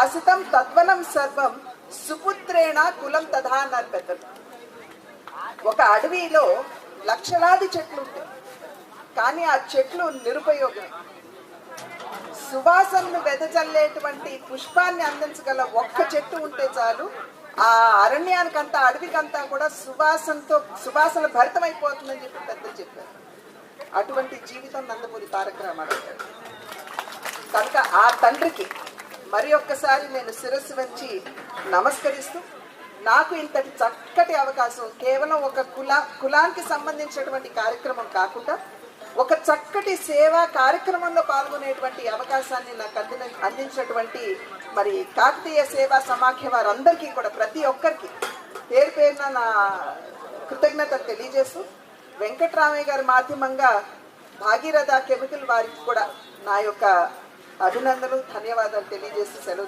ఆసితం తద్వనం సర్వం సుపుత్రేణ కులం తథా అన్నారు పెద్దలు ఒక అడవిలో లక్షలాది చెట్లు ఉంటాయి. కానీ ఆ చెట్లు నిరుపయోగమే. సువాసనను వెదజల్లేటువంటి పుష్పాన్ని అందించగల ఒక్క చెట్టు ఉంటే చాలు ఆ అరణ్యానికంతా అడవికంతా కూడా సువాసనతో సువాసన భరితమైపోతుందని చెప్పి పెద్దలు చెప్పారు. అటువంటి జీవితం నందమూరి తారక రామారావు గారు. కనుక ఆ తండ్రికి మరి ఒక్కసారి నేను శిరస్సు వంచి నమస్కరిస్తూ నాకు ఇంతటి చక్కటి అవకాశం కేవలం ఒక కులా కులానికి సంబంధించినటువంటి కార్యక్రమం కాకుండా ఒక చక్కటి సేవా కార్యక్రమంలో పాల్గొనేటువంటి అవకాశాన్ని నాకు అందిన అందించినటువంటి మరి కాకతీయ సేవా సమాఖ్య వారందరికీ కూడా ప్రతి ఒక్కరికి పేరు పేరున నా కృతజ్ఞతలు తెలియజేస్తూ వెంకట్రామయ్య గారి మాధ్యమంగా భాగీరథ కెమికల్ వారికి కూడా నా యొక్క అభినందనలు ధన్యవాదాలు తెలియజేసి సెలవు